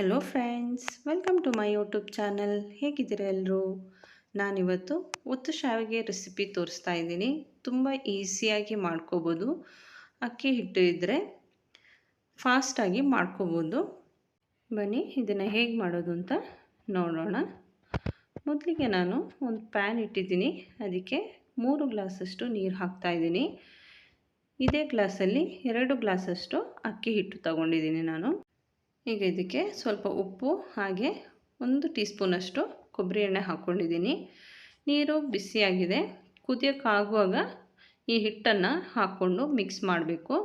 Hello friends welcome to my YouTube channel ಹೇಗಿದ್ದೀರಾ ಎಲ್ಲರೂ ನಾನಿವತ್ತು ಒತ್ತು ಶಾವಿಗೆ ರೆಸಿಪಿ ತೋರಿಸ್ತಾ ಇದ್ದೀನಿ. ತುಂಬ ಈಸಿಯಾಗಿ ಮಾಡ್ಕೋಬೋದು. ಅಕ್ಕಿ ಹಿಟ್ಟು ಇದ್ದರೆ ಫಾಸ್ಟಾಗಿ ಮಾಡ್ಕೋಬೋದು. ಬನ್ನಿ, ಇದನ್ನು ಹೇಗೆ ಮಾಡೋದು ಅಂತ ನೋಡೋಣ. ಮೊದಲಿಗೆ ನಾನು ಒಂದು ಪ್ಯಾನ್ ಇಟ್ಟಿದ್ದೀನಿ. ಅದಕ್ಕೆ ಮೂರು ಗ್ಲಾಸಷ್ಟು ನೀರು ಹಾಕ್ತಾಯಿದ್ದೀನಿ ಇದೇ ಗ್ಲಾಸಲ್ಲಿ ಎರಡು ಗ್ಲಾಸಷ್ಟು ಅಕ್ಕಿ ಹಿಟ್ಟು ತಗೊಂಡಿದ್ದೀನಿ ನಾನು. ಈಗ ಇದಕ್ಕೆ ಸ್ವಲ್ಪ ಉಪ್ಪು, ಹಾಗೆ ಒಂದು ಟೀ ಸ್ಪೂನಷ್ಟು ಕೊಬ್ಬರಿ ಎಣ್ಣೆ ಹಾಕ್ಕೊಂಡಿದ್ದೀನಿ. ನೀರು ಬಿಸಿಯಾಗಿದೆ. ಕುದಿಯೋಕ್ಕಾಗುವಾಗ ಈ ಹಿಟ್ಟನ್ನು ಹಾಕ್ಕೊಂಡು ಮಿಕ್ಸ್ ಮಾಡಬೇಕು.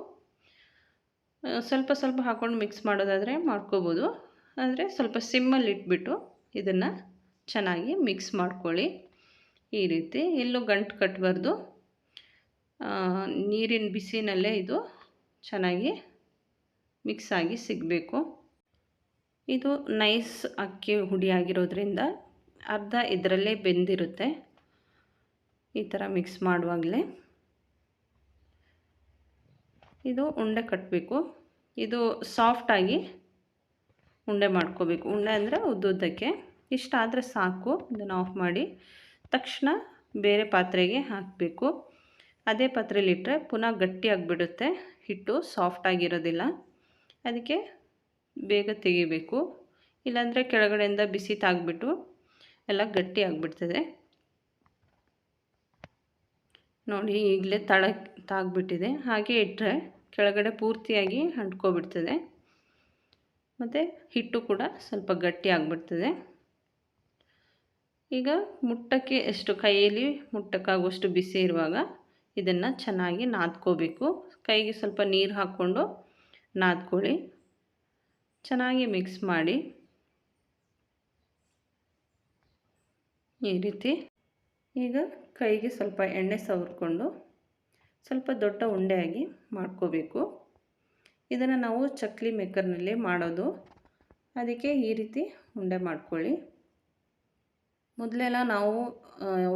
ಸ್ವಲ್ಪ ಸ್ವಲ್ಪ ಹಾಕ್ಕೊಂಡು ಮಿಕ್ಸ್ ಮಾಡೋದಾದರೆ ಮಾಡ್ಕೋಬೋದು. ಆದರೆ ಸ್ವಲ್ಪ ಸಿಮ್ಮಲ್ಲಿ ಇಟ್ಬಿಟ್ಟು ಇದನ್ನು ಚೆನ್ನಾಗಿ ಮಿಕ್ಸ್ ಮಾಡ್ಕೊಳ್ಳಿ. ಈ ರೀತಿ ಎಲ್ಲೂ ಗಂಟು ಕಟ್ಟಬಾರ್ದು. ನೀರಿನ ಬಿಸಿನಲ್ಲೇ ಇದು ಚೆನ್ನಾಗಿ ಮಿಕ್ಸ್ ಆಗಿ ಸಿಗಬೇಕು. ಇದು ನೈಸ್ ಅಕ್ಕಿ ಹುಡಿ ಆಗಿರೋದ್ರಿಂದ ಅರ್ಧ ಇದರಲ್ಲೇ ಬೆಂದಿರುತ್ತೆ. ಈ ಥರ ಮಿಕ್ಸ್ ಮಾಡುವಾಗಲೇ. ಇದು ಉಂಡೆ ಕಟ್ಟಬೇಕು ಇದು ಸಾಫ್ಟಾಗಿ ಉಂಡೆ ಮಾಡ್ಕೋಬೇಕು. ಉಂಡೆ ಅಂದರೆ ಉದ್ದುದ್ದಕ್ಕೆ. ಇಷ್ಟಾದರೆ ಸಾಕು. ಇದನ್ನು ಆಫ್ ಮಾಡಿ ತಕ್ಷಣ ಬೇರೆ ಪಾತ್ರೆಗೆ ಹಾಕಬೇಕು. ಅದೇ ಪಾತ್ರೆಯಲ್ಲಿಟ್ಟರೆ ಪುನಃ ಗಟ್ಟಿಯಾಗಿಬಿಡುತ್ತೆ. ಹಿಟ್ಟು ಸಾಫ್ಟಾಗಿರೋದಿಲ್ಲ ಅದಕ್ಕೆ ಬೇಗ ತೆಗಿಬೇಕು. ಇಲ್ಲಾಂದರೆ ಕೆಳಗಡೆಯಿಂದ ಬಿಸಿ ತಾಗ್ಬಿಟ್ಟು ಎಲ್ಲ ಗಟ್ಟಿ ಆಗಿಬಿಡ್ತದೆ. ನೋಡಿ, ಈಗಲೇ ತಳ ತಾಗ್ಬಿಟ್ಟಿದೆ. ಹಾಗೆ ಇಟ್ಟರೆ ಕೆಳಗಡೆ ಪೂರ್ತಿಯಾಗಿ ಅಂಟ್ಕೊಬಿಡ್ತದೆ. ಮತ್ತು ಹಿಟ್ಟು ಕೂಡ ಸ್ವಲ್ಪ ಗಟ್ಟಿ ಆಗಿಬಿಡ್ತದೆ. ಈಗ ಮುಟ್ಟಕ್ಕೆ ಎಷ್ಟು, ಕೈಯಲ್ಲಿ ಮುಟ್ಟಕ್ಕಾಗುವಷ್ಟು ಬಿಸಿ ಇರುವಾಗ ಇದನ್ನು ಚೆನ್ನಾಗಿ ನಾದ್ಕೋಬೇಕು. ಕೈಗೆ ಸ್ವಲ್ಪ ನೀರು ಹಾಕ್ಕೊಂಡು ನಾದ್ಕೊಳ್ಳಿ. ಚೆನ್ನಾಗಿ ಮಿಕ್ಸ್ ಮಾಡಿ ಈ ರೀತಿ. ಈಗ ಕೈಗೆ ಸ್ವಲ್ಪ ಎಣ್ಣೆ ಸವರ್ಕೊಂಡು ಸ್ವಲ್ಪ ದೊಡ್ಡ ಉಂಡೆಯಾಗಿ ಮಾಡ್ಕೋಬೇಕು. ಇದನ್ನು ನಾವು ಚಕ್ಲಿ ಮೇಕರ್ನಲ್ಲಿ ಮಾಡೋದು. ಅದಕ್ಕೆ ಈ ರೀತಿ ಉಂಡೆ ಮಾಡ್ಕೊಳ್ಳಿ. ಮೊದಲೆಲ್ಲ ನಾವು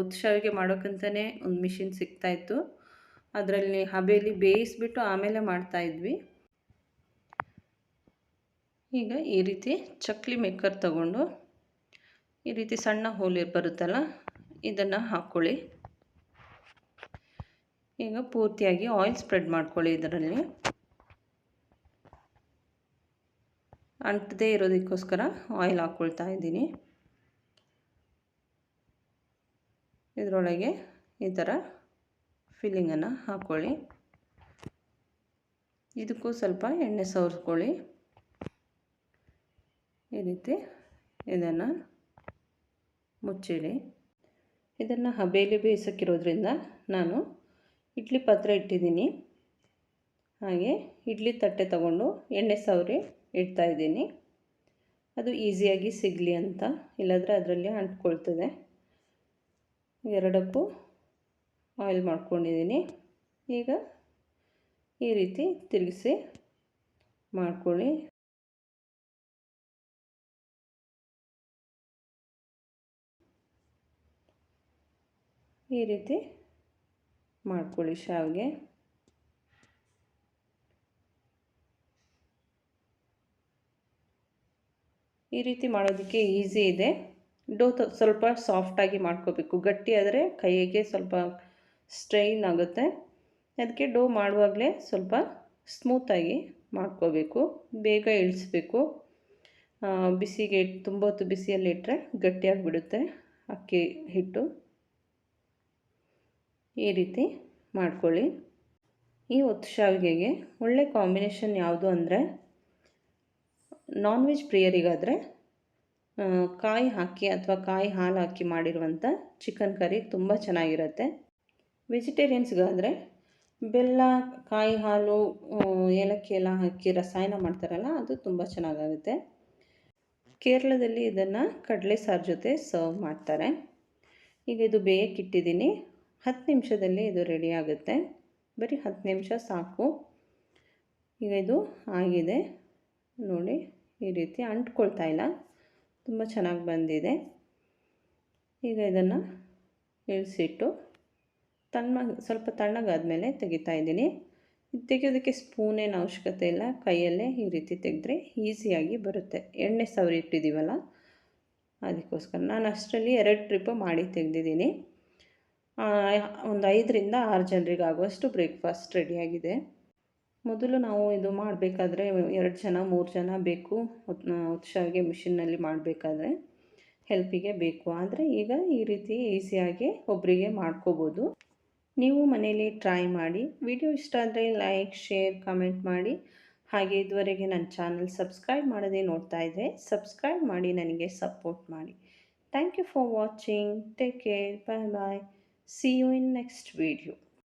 ಉತ್ಸವಿಗೆ ಮಾಡೋಕ್ಕಂತಲೇ ಒಂದು ಮಿಷಿನ್ ಸಿಗ್ತಾಯಿತ್ತು ಅದರಲ್ಲಿ ಹಬೆಯಲ್ಲಿ ಬೇಯಿಸ್ಬಿಟ್ಟು ಆಮೇಲೆ ಮಾಡ್ತಾಯಿದ್ವಿ ಈಗ ಈ ರೀತಿ ಚಕ್ಲಿ ಮೇಕರ್ ತಗೊಂಡು ಈ ರೀತಿ ಸಣ್ಣ ಹೋಲಿ ಬರುತ್ತಲ್ಲ, ಇದನ್ನು ಹಾಕ್ಕೊಳ್ಳಿ ಈಗ ಪೂರ್ತಿಯಾಗಿ ಆಯಿಲ್ ಸ್ಪ್ರೆಡ್ ಮಾಡ್ಕೊಳ್ಳಿ ಇದರಲ್ಲಿ. ಅಂಟದೇ ಇರೋದಕ್ಕೋಸ್ಕರ ಆಯಿಲ್ ಹಾಕ್ಕೊಳ್ತಾ ಇದ್ದೀನಿ. ಇದರೊಳಗೆ ಈ ಥರ ಫಿಲ್ಲಿಂಗನ್ನು ಹಾಕ್ಕೊಳ್ಳಿ ಇದಕ್ಕೂ ಸ್ವಲ್ಪ ಎಣ್ಣೆ ಸವರ್ಸ್ಕೊಳ್ಳಿ ಈ ರೀತಿ ಇದನ್ನು ಮುಚ್ಚಿಡಿ. ಇದನ್ನು ಹಬೆಯಲ್ಲಿ ಬೇಯಿಸೋಕ್ಕಿರೋದ್ರಿಂದ ನಾನು ಇಡ್ಲಿ ಪಾತ್ರೆ ಇಟ್ಟಿದ್ದೀನಿ. ಹಾಗೆ ಇಡ್ಲಿ ತಟ್ಟೆ ತಗೊಂಡು ಎಣ್ಣೆ ಸವರಿ ಇಡ್ತಾಯಿದ್ದೀನಿ ಅದು ಈಸಿಯಾಗಿ ಸಿಗಲಿ ಅಂತ ಇಲ್ಲಾಂದರೆ ಅದರಲ್ಲಿ ಅಂಟ್ಕೊಳ್ತದೆ. ಎರಡಕ್ಕೂ ಆಯಿಲ್ ಮಾಡ್ಕೊಂಡಿದ್ದೀನಿ. ಈಗ ಈ ರೀತಿ ತಿರುಗಿಸಿ ಮಾಡ್ಕೊಳ್ಳಿ. ಈ ರೀತಿ ಮಾಡ್ಕೊಳ್ಳಿ ಶಾವಿಗೆ. ಈ ರೀತಿ ಮಾಡೋದಕ್ಕೆ ಈಸಿ ಇದೆ. ಡೋ ಸ್ವಲ್ಪ ಸಾಫ್ಟಾಗಿ ಮಾಡ್ಕೋಬೇಕು. ಗಟ್ಟಿ ಆದರೆ ಕೈಗೆ ಸ್ವಲ್ಪ ಸ್ಟ್ರೈನ್ ಆಗುತ್ತೆ. ಅದಕ್ಕೆ ಡೋ ಮಾಡುವಾಗಲೇ ಸ್ವಲ್ಪ ಸ್ಮೂತಾಗಿ ಮಾಡ್ಕೋಬೇಕು. ಬೇಗ ಇಳಿಸ್ಬೇಕು. ಬಿಸಿಗೆ ತುಂಬ ಹೊತ್ತು ಬಿಸಿಯಲ್ಲಿ ಇಟ್ಟರೆ ಗಟ್ಟಿಯಾಗಿಬಿಡುತ್ತೆ ಅಕ್ಕಿ ಹಿಟ್ಟು. ಈ ರೀತಿ ಮಾಡ್ಕೊಳ್ಳಿ. ಈ ಹೊತ್ತು ಶಾವಿಗೆಗೆ ಒಳ್ಳೆ ಕಾಂಬಿನೇಷನ್ ಯಾವುದು ಅಂದರೆ ನಾನ್ ವೆಜ್ ಪ್ರಿಯರಿಗಾದರೆ ಕಾಯಿ ಹಾಕಿ ಅಥವಾ ಕಾಯಿ ಹಾಲು ಹಾಕಿ ಮಾಡಿರುವಂಥ ಚಿಕನ್ ಕರಿ ತುಂಬ ಚೆನ್ನಾಗಿರುತ್ತೆ. ವೆಜಿಟೇರಿಯನ್ಸ್ಗಾದರೆ ಬೆಲ್ಲ, ಕಾಯಿ ಹಾಲು ಏಲಕ್ಕಿ ಎಲ್ಲ ಹಾಕಿ ರಸಾಯನ ಮಾಡ್ತಾರಲ್ಲ, ಅದು ತುಂಬ ಚೆನ್ನಾಗಾಗುತ್ತೆ. ಕೇರಳದಲ್ಲಿ ಇದನ್ನು ಕಡಲೆ ಸಾರು ಜೊತೆ ಸರ್ವ್ ಮಾಡ್ತಾರೆ. ಈಗ ಇದು ಬೇಯಕ್ಕಿಟ್ಟಿದ್ದೀನಿ ಹತ್ತು ನಿಮಿಷದಲ್ಲಿ ಇದು ರೆಡಿ ಆಗುತ್ತೆ. ಬರೀ ಹತ್ತು ನಿಮಿಷ ಸಾಕು. ಈಗ ಇದು ಆಗಿದೆ. ನೋಡಿ, ಈ ರೀತಿ ಅಂಟ್ಕೊಳ್ತಾ ಇಲ್ಲ. ತುಂಬ ಚೆನ್ನಾಗಿ ಬಂದಿದೆ. ಈಗ ಇದನ್ನು ಇಳಿಸಿಟ್ಟು ತಣ್ಣ, ಸ್ವಲ್ಪ ತಣ್ಣಗಾದಮೇಲೆ ತೆಗಿತಾ ಇದ್ದೀನಿ. ತೆಗೆಯೋದಕ್ಕೆ ಸ್ಪೂನ್ ಏನು ಅವಶ್ಯಕತೆ ಇಲ್ಲ. ಕೈಯಲ್ಲೇ ಈ ರೀತಿ ತೆಗೆದ್ರೆ ಈಸಿಯಾಗಿ ಬರುತ್ತೆ. ಎಣ್ಣೆ ಸವರಿ ಇಟ್ಟಿದ್ದೀವಲ್ಲ, ಅದಕ್ಕೋಸ್ಕರ ನಾನು ಅಷ್ಟರಲ್ಲಿ ಎರಡು ಟ್ರಿಪ್ಪು ಮಾಡಿ ತೆಗೆದಿದ್ದೀನಿ. ಒಂದು ಐದರಿಂದ ಆರು ಜನರಿಗೆ ಆಗುವಷ್ಟು ಬ್ರೇಕ್ಫಾಸ್ಟ್ ರೆಡಿಯಾಗಿದೆ ಮೊದಲು ನಾವು ಇದು ಮಾಡಬೇಕಾದ್ರೆ ಎರಡು ಜನ, ಮೂರು ಜನ ಬೇಕು. ಉತ್ಸಾಹಿಗೆ ಮಿಷಿನ್ನಲ್ಲಿ ಮಾಡಬೇಕಾದ್ರೆ ಹೆಲ್ಪಿಗೆ ಬೇಕು. ಆದರೆ ಈಗ ಈ ರೀತಿ ಈಸಿಯಾಗಿ ಒಬ್ಬರಿಗೆ ಮಾಡ್ಕೋಬೋದು. ನೀವು ಮನೇಲಿ ಟ್ರೈ ಮಾಡಿ. ವಿಡಿಯೋ ಇಷ್ಟ ಆದರೆ ಲೈಕ್ ಶೇರ್ ಕಮೆಂಟ್ ಮಾಡಿ. ಹಾಗೆ ಇದುವರೆಗೆ ನನ್ನ ಚಾನಲ್ ಸಬ್ಸ್ಕ್ರೈಬ್ ಮಾಡದೆ ನೋಡ್ತಾ ಇದ್ದರೆ ಸಬ್ಸ್ಕ್ರೈಬ್ ಮಾಡಿ, ನನಗೆ ಸಪೋರ್ಟ್ ಮಾಡಿ. Thank you for watching take care bye bye see you in next video